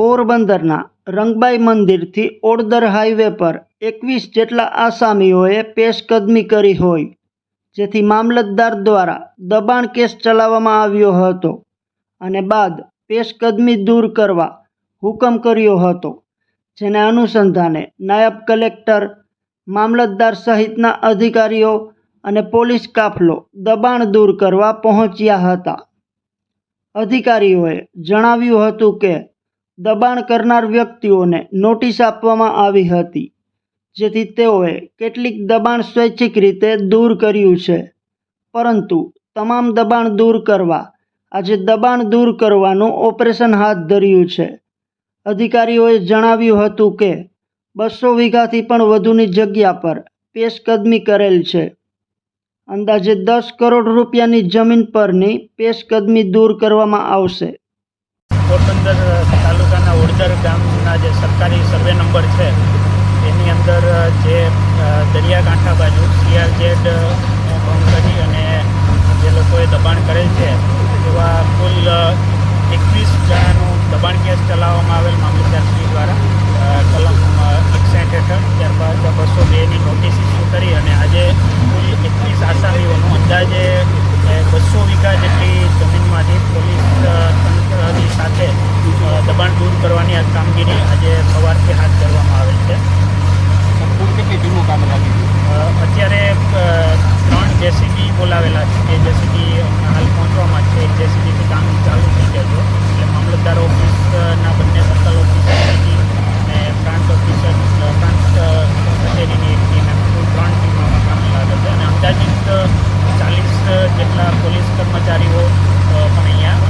પોરબંદરના રંગબાઈ મંદિરથી ઓડદર હાઈવે પર એકવીસ જેટલા આસામીઓએ પેશકદમી કરી હોય, જેથી મામલતદાર દ્વારા દબાણ કેસ ચલાવવામાં આવ્યો હતો અને બાદ પેશકદમી દૂર કરવા હુકમ કર્યો હતો, જેને અનુસંધાને નાયબ કલેક્ટર, મામલતદાર સહિતના અધિકારીઓ અને પોલીસ કાફલો દબાણ દૂર કરવા પહોંચ્યા હતા. અધિકારીઓએ જણાવ્યું હતું કે દબાણ કરનાર વ્યક્તિઓને નોટિસ આપવામાં આવી હતી, જેથી તેઓએ કેટલીક દબાણ સ્વૈચ્છિક રીતે દૂર કર્યું છે. પરંતુ તમામ દબાણ દૂર કરવા, આજે દબાણ દૂર કરવાનું ઓપરેશન હાથ ધર્યું છે. અધિકારીઓએ જણાવ્યું હતું કે, બસો વીઘાથી પણ વધુની જગ્યા પર પેશકદમી કરેલ છે. અંદાજે દસ કરોડ રૂપિયાની જમીન પરની પેશકદમી દૂર કરવામાં આવશે. પોરબંદર તાલુકાના ઓડદર ગામના જે સરકારી સર્વે નંબર છે, એની અંદર જે દરિયાકાંઠા બાજુ, સીઆરજેડ ભંગ કરી અને જે લોકોએ દબાણ કરેલ છે વિભાગની આ કામગીરી આજે સવારથી હાથ ધરવામાં આવેલ છે સંકુલ કેટલી ટીમો કામ લાગી અત્યારે ત્રણ જેસીબી બોલાવેલા છે બે જેસીબી હાલ પહોંચવામાં છે એક જેસીબીથી કામ ચાલુ થઈ જાય છે એટલે મામલતદાર ઓફિસના બંને સર્કલ ઓફિસરથી અને પ્રાંત ઓફિસર પ્રાંત કચેરીની એક ટીમ એમ કુલ ત્રણ ટીમોમાં કામ લાગે છે અને અંદાજિત ચાલીસ જેટલા પોલીસ કર્મચારીઓ પણ અહીંયા